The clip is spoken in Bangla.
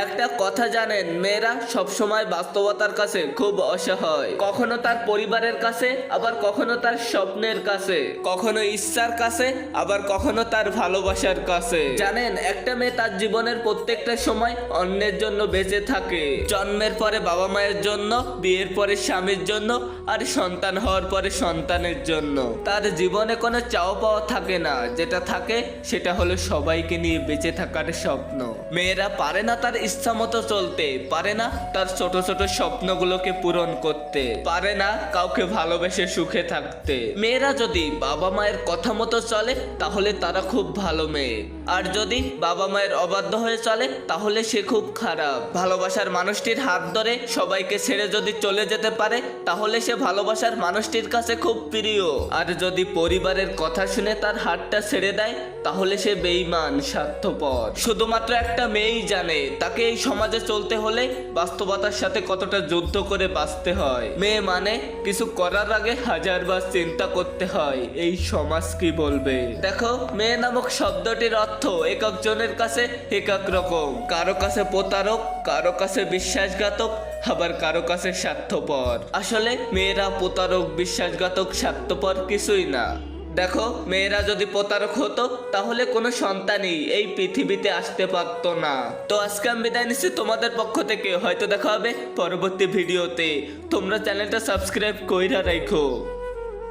একটা কথা জানেন, মেয়েরা সবসময় বাস্তবতার কাছে খুব অসহায়। কখনো তার পরিবারের কাছে, আবার কখনো তার স্বপ্নের কাছে। কখনো ইচ্ছার কাছে, আবার কখনো তার ভালোবাসার কাছে। জানেন, একটা মেয়ে তার জীবনের প্রত্যেকটা সময় অন্যের জন্য বেঁচে থাকে। জন্মের পরে বাবা মায়ের জন্য, বিয়ের পরে স্বামীর জন্য, আর সন্তান হওয়ার পরে সন্তানের জন্য। তার জীবনে কোনো চাও পাওয়া থাকে না। যেটা থাকে, সেটা হলো সবাইকে নিয়ে বেঁচে থাকার স্বপ্ন। মেয়েরা পারে না তার ইচ্ছা মতো চলতে, পারে না তার ছোট ছোট স্বপ্নগুলোকে পূরণ করতে, পারে না কাউকে ভালোবেসে সুখে থাকতে। মেয়েরা যদি বাবা মায়ের কথা মতো চলে, তাহলে তারা খুব ভালো মেয়ে। আর যদি বাবা মায়ের অবাধ্য হয়ে চলে, তাহলে সে খুব খারাপ। ভালোবাসার মানুষটির হাত ধরে সবাইকে ছেড়ে যদি চলে যেতে পারে, তাহলে সে ভালোবাসার মানুষটির কাছে খুব প্রিয়। আর যদি পরিবারের কথা শুনে তার হাতটা ছেড়ে দেয়, তাহলে সে বেইমান স্বার্থপর। শুধুমাত্র একটা মেয়েই জানে তাকে এই সমাজে চলতে হলে বাস্তবতার সাথে কতটা যুদ্ধ করে বাঁচতে হয়? মেয়ে মানে কিছু করার আগে হাজারবার চিন্তা করতে হয়, এই সমাজ কি বলবে? দেখো, মেয়ে নামক শব্দটির অর্থ এক একজনের কাছে এক এক রকম। কারও কাছে প্রতারক, কারও কাছে বিশ্বাসঘাতক, আবার কারও কাছে স্বার্থপর। আসলে মেয়েরা প্রতারক, বিশ্বাসঘাতক, স্বার্থপর কিছুই না। দেখো, মেয়েরা যদি প্রতারক হতো, তাহলে কোনো সন্তানই এই পৃথিবীতে আসতে পারত না। তো আজকে আমি বিদায় নিচ্ছি, তোমাদের পক্ষ থেকে। হয়তো দেখা হবে পরবর্তী ভিডিওতে। তোমরা চ্যানেলটা সাবস্ক্রাইব কইরা রাখো